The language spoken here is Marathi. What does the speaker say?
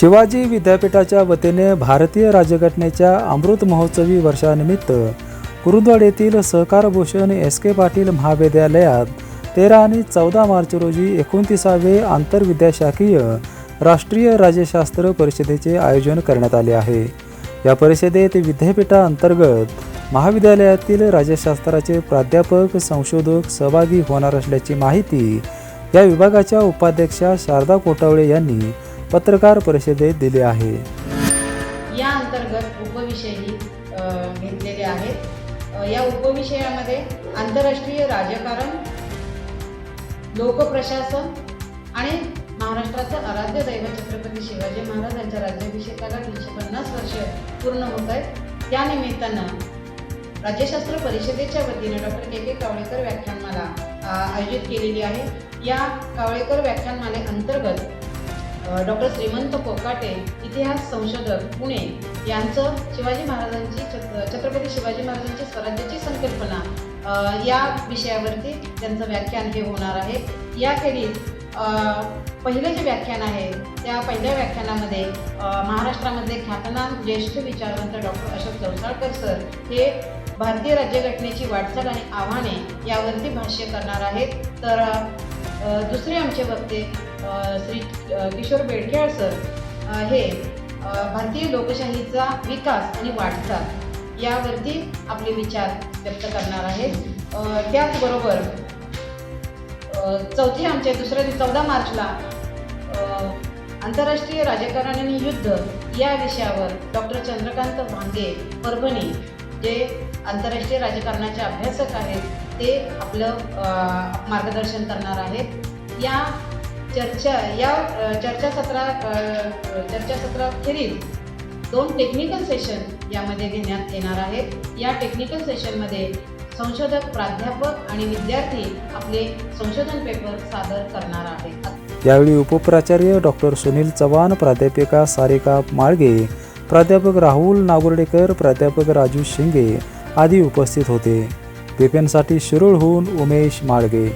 शिवाजी विद्यापीठाच्या वतीने भारतीय राज्यघटनेच्या अमृत महोत्सवी वर्षानिमित्त कुरुंदवाड येथील सहकार भूषण एस के पाटील महाविद्यालयात तेरा आणि चौदा मार्च रोजी एकोणतीसावे आंतरविद्याशाखीय राष्ट्रीय राज्यशास्त्र परिषदेचे आयोजन करण्यात आले आहे. या परिषदेत विद्यापीठाअंतर्गत महाविद्यालयातील राज्यशास्त्राचे प्राध्यापक संशोधक सहभागी होणार असल्याची माहिती या विभागाच्या उपाध्यक्षा शारदा कोटावळे यांनी पत्रकार परिषदेत दिले आहे. या अंतर्गत उपविषयही घेतलेले आहेत. या उपविषयामध्ये आंतरराष्ट्रीय राजकारण लोकप्रशासन आणि महाराष्ट्राचं आराध्य दैवत छत्रपती शिवाजी महाराजांच्या राज्याभिषेकाला तीनशे पन्नास वर्ष पूर्ण होत आहेत. त्या निमित्तानं राज्यशास्त्र परिषदेच्या वतीने डॉक्टर के. के. कावळेकर व्याख्यानमाला आयोजित केलेली आहे. या कावळेकर व्याख्यानमाले अंतर्गत डॉक्टर श्रीमंत कोकाटे इतिहास संशोधक पुणे यांचं शिवाजी महाराजांची छत्रपती शिवाजी महाराजांची स्वराज्याची संकल्पना या विषयावरती त्यांचं व्याख्यान हे होणार आहे. याखेरीज पहिलं जे व्याख्यान आहे त्या पहिल्या व्याख्यानामध्ये महाराष्ट्रामध्ये ख्यातनाम ज्येष्ठ विचारवंत डॉक्टर अशोक चौसाळकर सर हे भारतीय राज्यघटनेची वाटचाल आणि आव्हाने यावरती भाष्य करणार आहेत. तर दुसरे आमचे वक्ते श्री किशोर बेडखेळ सर हे भारतीय लोकशाहीचा विकास आणि वाटचाल यावरती आपले विचार व्यक्त करणार आहेत त्याचबरोबर चौथी चौथे दुसऱ्या दिवशी चौदा मार्चला आंतरराष्ट्रीय राजकारण आणि युद्ध या विषयावर डॉक्टर चंद्रकांत भांगे परभणी जे आंतरराष्ट्रीय राजकारणाचे अभ्यासक आहेत ते आपलं मार्गदर्शन करणार आहेत. या चर्चा या चर्चासत्रा चर्चासत्राखेरीज दोन टेक्निकल सेशन यामध्ये घेण्यात येणार आहेत. या टेक्निकल सेशनमध्ये संशोधक प्राध्यापक आणि विद्यार्थी आपले संशोधन पेपर सादर करणार आहेत. यावेळी उपप्राचार्य डॉक्टर सुनील चव्हाण प्राध्यापिका सारिका माळगे प्राध्यापक राहुल नागुर्डेकर प्राध्यापक राजू शिंगे आदी उपस्थित होते. पेपेनसाठी शिरूळहून उमेश माळगे.